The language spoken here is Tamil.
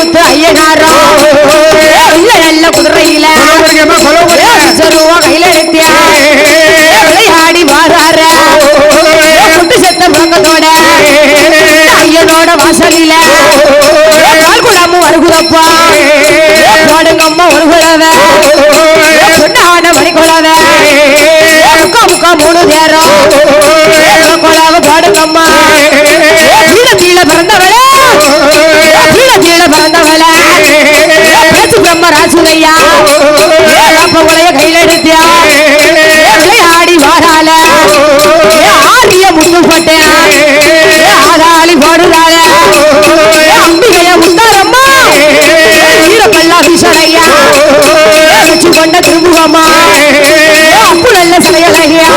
முத்து ஐயனாரோ? இல்ல நல்ல குதிரையில. சருவா கையில எடுத்தியா விளையாடி வாரார. குட்டு செத்த முழங்கத்தோட. ஐயனோட வாசலில. கால் குழாமும் வருகுதப்பா. பேசுதையா ஏழப்பவளைய கையில் எடுத்தியா ஆடி வாரால ஆடிய முத்து போட்டியா ஆதாளி போடுறால அம்பிகைய உத்தாரம்மா ஈரப்பல்லா விசனையா கொண்ட திருமுகமா அப்பு நல்ல சிலையழகியா?